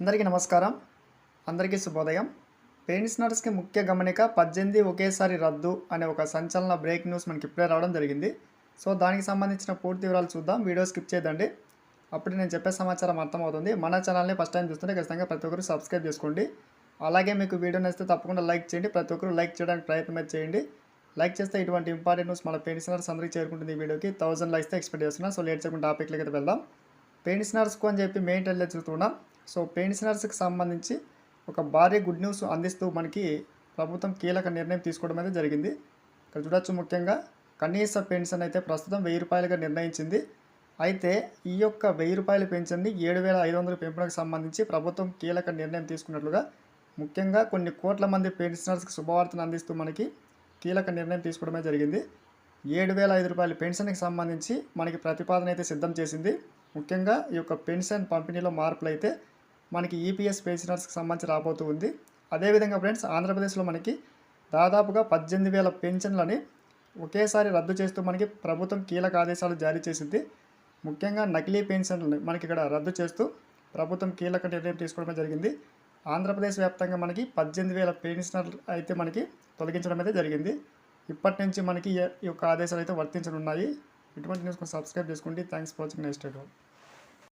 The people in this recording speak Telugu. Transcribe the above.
అందరికీ నమస్కారం. అందరికీ శుభోదయం. పెన్షనర్స్కి ముఖ్య గమనిక పద్దెనిమిది ఒకేసారి రద్దు అనే ఒక సంచలన బ్రేక్ న్యూస్ మనకి ఇప్పుడే రావడం జరిగింది. సో దానికి సంబంధించిన పూర్తి వివరాలు చూద్దాం. వీడియో స్కిప్ చేయదండి. అప్పుడు నేను చెప్పే సమాచారం అర్థమవుతుంది. మన ఛానల్ని ఫస్ట్ టైం చూస్తుంటే ఖచ్చితంగా ప్రతి ఒక్కరు సబ్స్క్రైబ్ చేసుకోండి. అలాగే మీకు వీడియో నచ్చితే తప్పకుండా లైక్ చేయండి. ప్రతి ఒక్కరు లైక్ చేయడానికి ప్రయత్నం చేయండి. లైక్ చేస్తే ఇటువంటి ఇంపార్టెంట్ న్యూస్ మన నర్స్ అందరికీ చేరుకుంటుంది ఈ వీడియోకి. థౌసండ్ లైక్స్ ఎక్స్పెక్ట్ చేస్తున్నాను సో లేట్ చేయకుండా టాపిక్లకి అయితే వెళ్దాం. నర్స్కు అని చెప్పి మెయిన్ టెల్ చూస్తున్నాం. సో పెన్షనర్స్కి సంబంధించి ఒక భారీ గుడ్ న్యూస్ అందిస్తూ మనకి ప్రభుత్వం కీలక నిర్ణయం తీసుకోవడం అయితే జరిగింది. ఇక్కడ చూడొచ్చు ముఖ్యంగా కనీస పెన్షన్ అయితే ప్రస్తుతం వెయ్యి రూపాయలుగా నిర్ణయించింది. అయితే ఈ యొక్క వెయ్యి రూపాయల పెన్షన్ని ఏడు వేల ఐదు వందల పెంపునకు సంబంధించి ప్రభుత్వం కీలక నిర్ణయం తీసుకున్నట్లుగా ముఖ్యంగా కొన్ని కోట్ల మంది పెన్షనర్స్కి శుభవార్తను అందిస్తూ మనకి కీలక నిర్ణయం తీసుకోవడమే జరిగింది. ఏడు వేల ఐదు రూపాయల పెన్షన్కి సంబంధించి మనకి ప్రతిపాదన అయితే సిద్ధం చేసింది. ముఖ్యంగా ఈ యొక్క పెన్షన్ పంపిణీలో మార్పులు అయితే మనకి ఈపీఎస్ పెన్షనర్స్కి సంబంధించి రాబోతూ ఉంది. అదేవిధంగా ఫ్రెండ్స్ ఆంధ్రప్రదేశ్లో మనకి దాదాపుగా పద్దెనిమిది వేల పెన్షన్లని ఒకేసారి రద్దు చేస్తూ మనకి ప్రభుత్వం కీలక ఆదేశాలు జారీ చేసింది. ముఖ్యంగా నకిలీ పెన్షన్లని మనకి ఇక్కడ రద్దు చేస్తూ ప్రభుత్వం కీలక నిర్ణయం తీసుకోవడం జరిగింది. ఆంధ్రప్రదేశ్ వ్యాప్తంగా మనకి పద్దెనిమిది వేల పెన్షనర్లు అయితే మనకి తొలగించడం అయితే జరిగింది. ఇప్పటి నుంచి మనకి ఈ యొక్క ఆదేశాలు అయితే వర్తించనున్నాయి. ఇటువంటి న్యూస్ సబ్స్క్రైబ్ చేసుకోండి. Thanks for watching next video